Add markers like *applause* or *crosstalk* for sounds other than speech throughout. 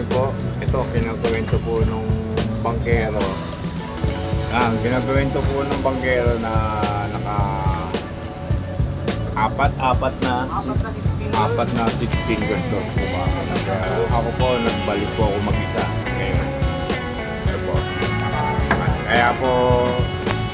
morning po. Ito, kinagawento po nung bangkero. Ah, kinagawento po nung bangkero na naka apat, apat na apat na six fingers to po ba. Kaya ako po, nagbalik po ako mag-isa ngayon. Ito po. Kaya po,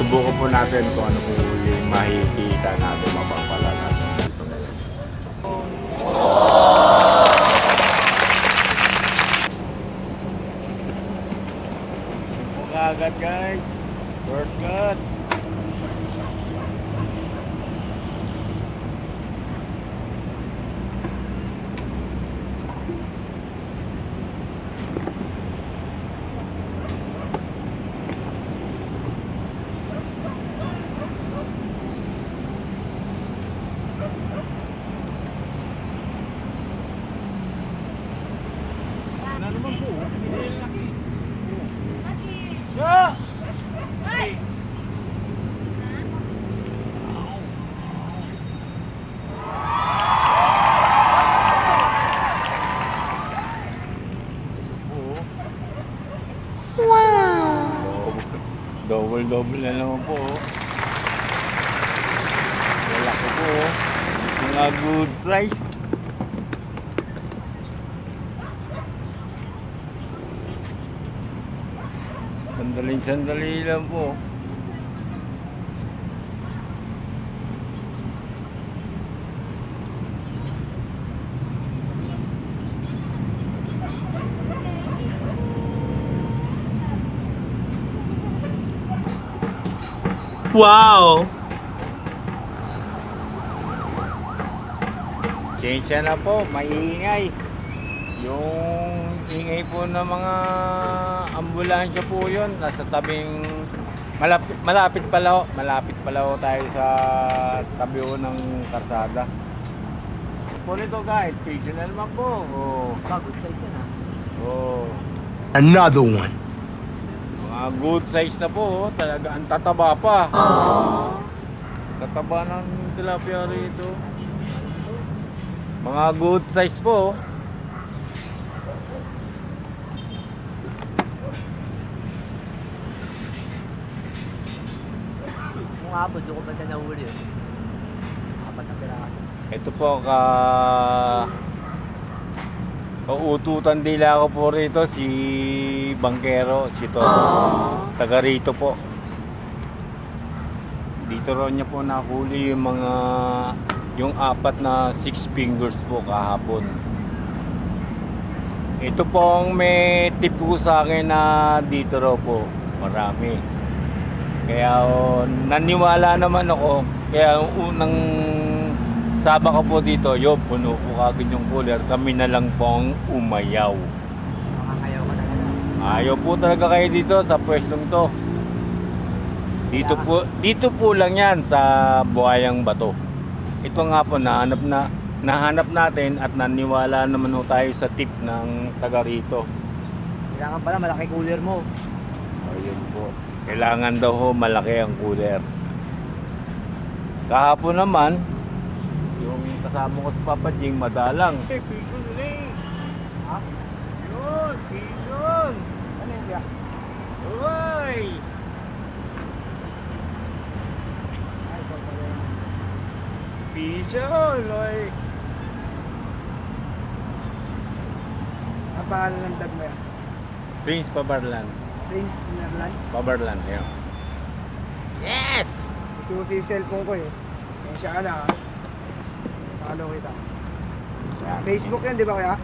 subukan po natin kung ano po yung makikita natin, mapapala natin dito agad guys. First cut. Double, double na naman po. oh. Wala ko po. oh. Mga good size. Sandaling sandali lang po. Wow! Change na po, maingay. Yung ingay po ng mga ambulansya po yun, nasa tabing malapit, malapit pala ho, malapit pala ho tayo sa tabi ho ng karsada. Po nito guys, pigeon na naman po. Oh. Good size yan ah. Oh. Another one. Mga good size na po, oh. talaga ang tataba pa. Tataba ng tilapia rito. Mga good size po. oh. Kung hapon, doon ko ba siya nahuli yun? Apat na piraso. Ito po ka Kaututan dila ako po rito si Bangkero, si Toto. Taga rito po. Dito raw niya po nahuli yung mga yung apat na six fingers po kahapon. Ito po ang may tip po sa akin na dito raw po. Marami. Kaya oh, naniwala naman ako. Kaya unang saba ko po dito, yo, puno po kagad yung cooler. Kami na lang po ang umayaw. Makakayaw ka talaga. Ayaw po talaga kayo dito sa pwestong to. Dito po, dito po lang yan sa Buhayang Bato. Ito nga po nahanap na nahanap natin at naniwala naman ho tayo sa tip ng taga rito. Kailangan pala malaki cooler mo. Ayun po. Kailangan daw ho malaki ang cooler. Kahapon naman, kasama ko sa Papa Jing madalang. Eh, pigeon ulit. Ha? Yun, pigeon. Ano yun kaya? Uy! Ay, ito pala yun. Pigeon, oy. Ang pangalan ng dog mo yan? Prince Pabarlan. Prince Nerland. Pabarlan, yun. Yes! Isusi yung cellphone ko eh. Kaya siya ka na ha. Follow kita. Facebook yan, di ba kaya?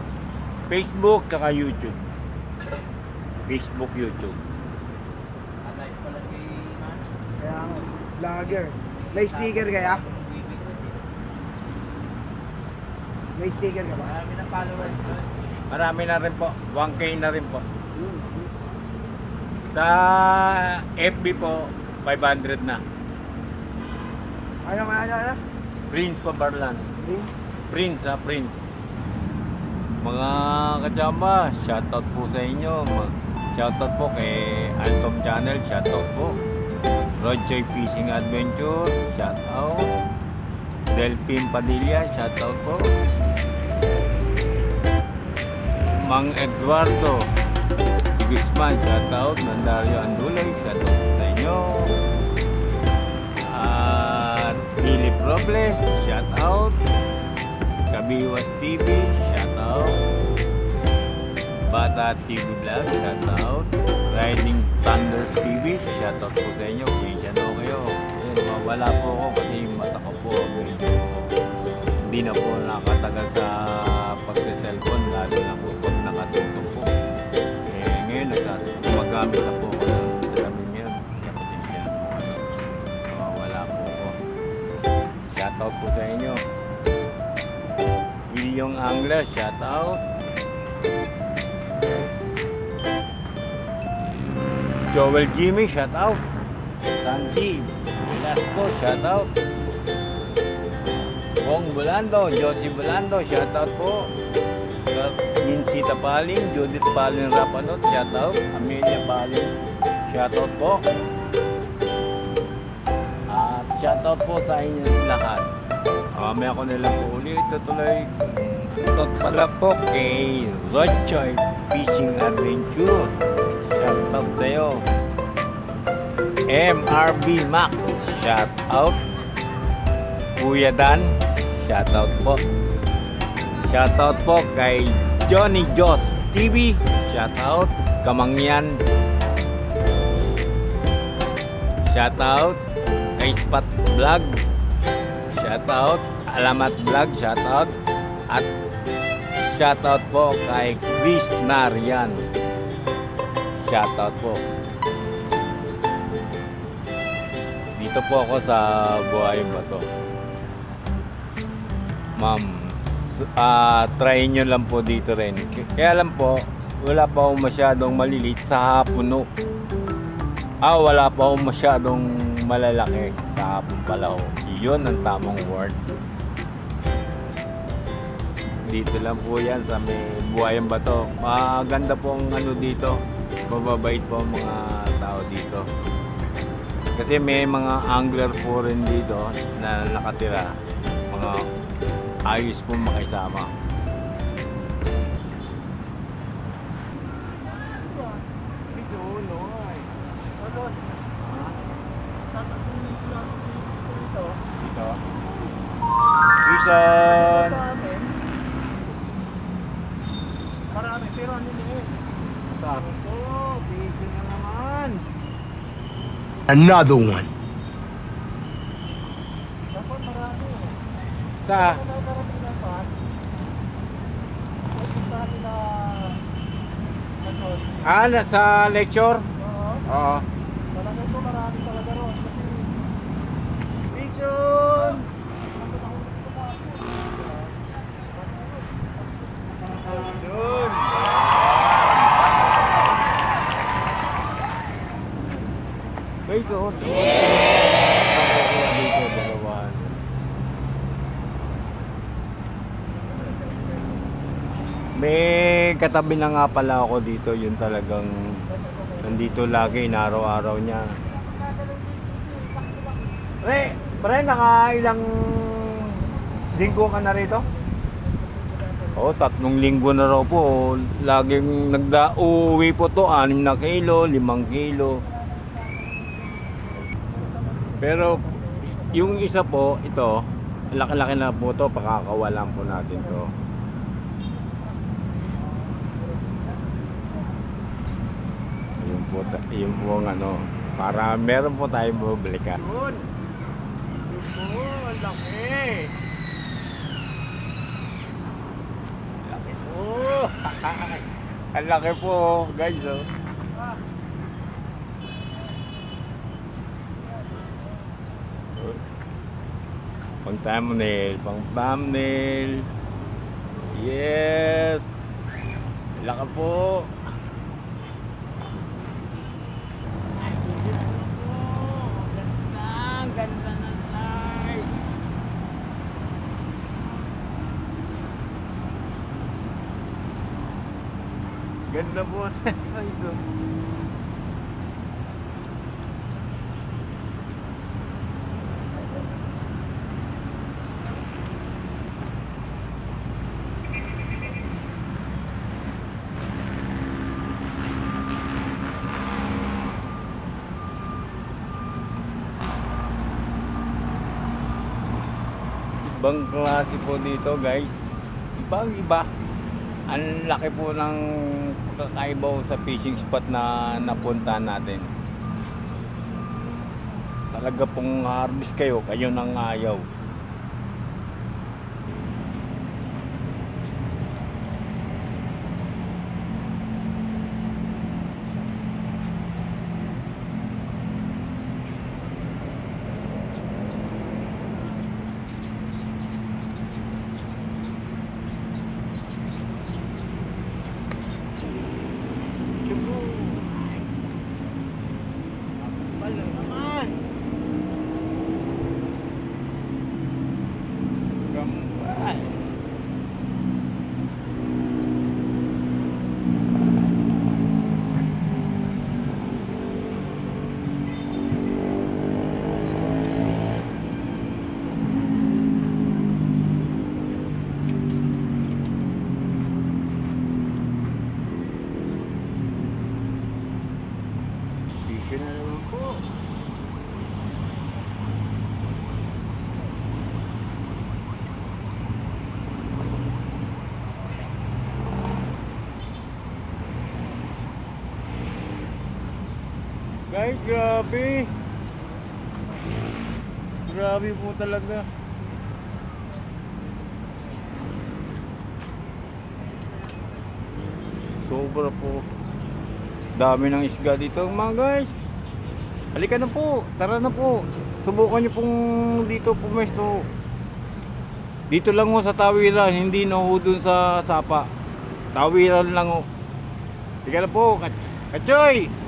Facebook, tsaka YouTube. Facebook, YouTube. Kaya nga, vlogger. May sticker kaya? May sticker ka ba? Marami na followers Marami na rin po. 1K na rin po. Sa FB po, 500 na. Ano ano, ano? Prince Pabarlan. Prince? Prince ha, Prince. Mga kachamba, shoutout po sa inyo. Shoutout po kay Antom Channel, shoutout po. Rodjoy Fishing Adventure, shoutout. Delphine Padilla, shoutout po. Mang Eduardo Guzman, shout out. Nandario Andulay, shout out sa inyo. At Philip Robles, shout out. Kabiwas TV, shout out. Bata TV Vlog, shout out. Riding Thunders TV, shout out po sa inyo. Pasensya na kayo. Ayan, mawala po ako kasi mata ko po medyo hindi na po nakatagal sa pagsa-cellphone lalo na po pag nakatutok po. Eh, ngayon nagsas gumagamit na po ng salamin ngayon. Kaya po ano. Mawala po ako. Shout out po sa inyo. William Angler, shout out. Joel Jimmy, shout out. Sanji Velasco, shout out. Bong Bulando, Josie Bulando, shout out po. Minsita Paling, Judith Paling Rapanot, shout out. Amelia Paling, shout out po. At shout out po sa inyo lahat. Mamaya ko nilang ulit tutuloy. Ito pala po kay Rochoy Fishing Adventure. Shout out sa'yo. MRB Max, shout out. Kuya Dan, shout out po. Shout out po kay Johnny Jos TV, shout out. Kamangyan, shout out. Kay Spot Vlog, shout out. Alamat Vlog, shout out. At shout out po kay Chris Narian. Shout out po. Dito po ako sa Buhay Bato. Ma'am, ah try nyo lang po dito rin. Kaya lang po, wala pa akong masyadong malilit sa hapuno. Ah, wala pa akong masyadong malalaki sa hapon pala ho. Yun ang tamang word. Dito lang po yan sa may Buhayan Bato. Maganda po ang ano dito. Mababait po ang mga tao dito. Kasi may mga angler po rin dito na nakatira. Mga ayos po makisama. Dito. Jason! Marami, pero ano din Oh, busy na naman. Another one. Dapat marami. Sa? Kung nakarating na pa, ay puntahan nila ano, Ah, nasa lecture? oo. Oo. Talagang ito marami talaga ron. Kasi Jason! Yun. Oh. Dito, dalawahan. May katabi na nga pala ako dito, yun talagang nandito lagi, inaraw-araw niya. Pre, pre, naka ilang linggo ka na rito? Oo, tatlong linggo na raw po. Laging nagda-uwi po to, anim na kilo, limang kilo. Pero yung isa po, ito, laki-laki na po to, pakakawalan po natin to. Yun po, yun po ang ano, para meron po tayong bubalikan. Yun! Yun po, ang laki! Laki po! *laughs* ang laki po, guys, oh. Pang thumbnail, pang thumbnail. Yes! Laki po! Ganda ng size. Ganda po ng size. oh. Ibang klase po dito guys. Ibang iba. Ang laki po ng pagkakaiba sa fishing spot na napunta natin. Talaga pong harvest kayo, kayo nang ayaw. Wala naman. Gambal. Bisyo na naman po. Guys, grabe. Grabe po talaga. Sobra po. Dami ng isga dito mga guys. Halika na po. Tara na po. Subukan nyo pong dito pumesto. Dito lang ho sa tawiran. Hindi na ho dun sa sapa. Tawiran lang ho. Halika na po. Kachoy!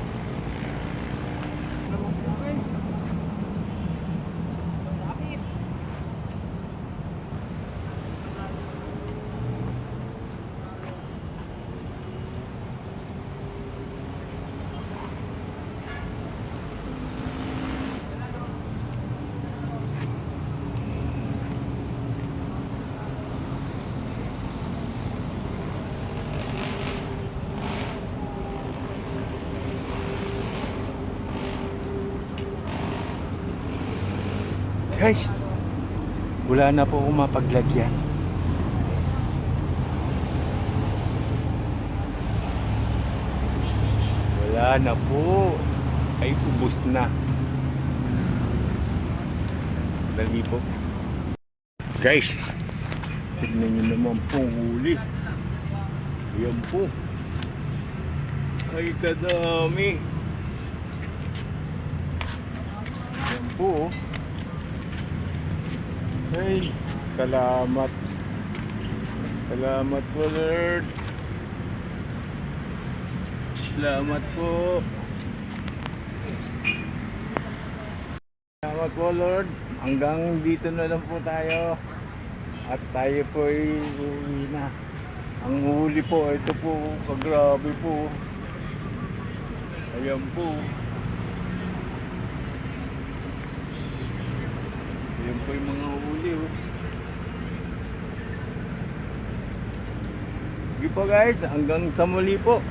Guys, wala na po akong mapaglagyan. Wala na po. Ay, ubos na. Dali po. Guys, tignan nyo naman pong huli. Ayan po. Ay, kadami. Ayan po. oh. Ay, salamat. Salamat po, Lord. Salamat po. Salamat po, Lord. Hanggang dito na lang po tayo. At tayo po ay uwi na. Ang huli po, ito po, kagrabe po. Ayan po. Ayan po yung mga huli. Oh. Sige po guys, hanggang sa muli po.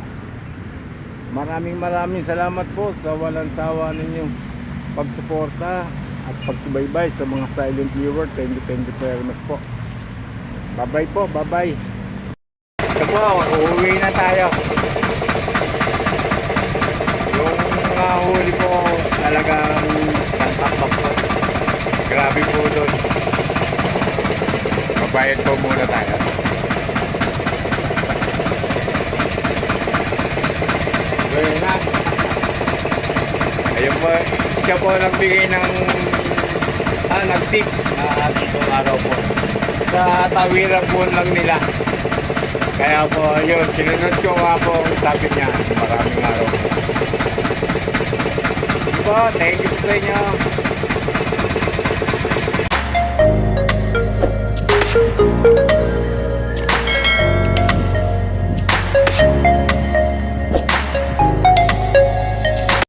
Maraming maraming salamat po sa walang sawa ninyong pagsuporta at pagsubaybay sa mga silent viewer. Thank you, thank very much po. Bye-bye po, bye-bye. Ito po, uuwi na tayo. Yung mga huli po talagang santakbak po. Grabe po doon. Magbayad po muna tayo. Well na. Ayun po, siya po nagbigay ng ah, nag-tip na ditong araw po. Sa tawiran po lang nila. Kaya po, yun, sinunod ko nga po ang sabi niya. Maraming araw po. Po, thank you sa inyo.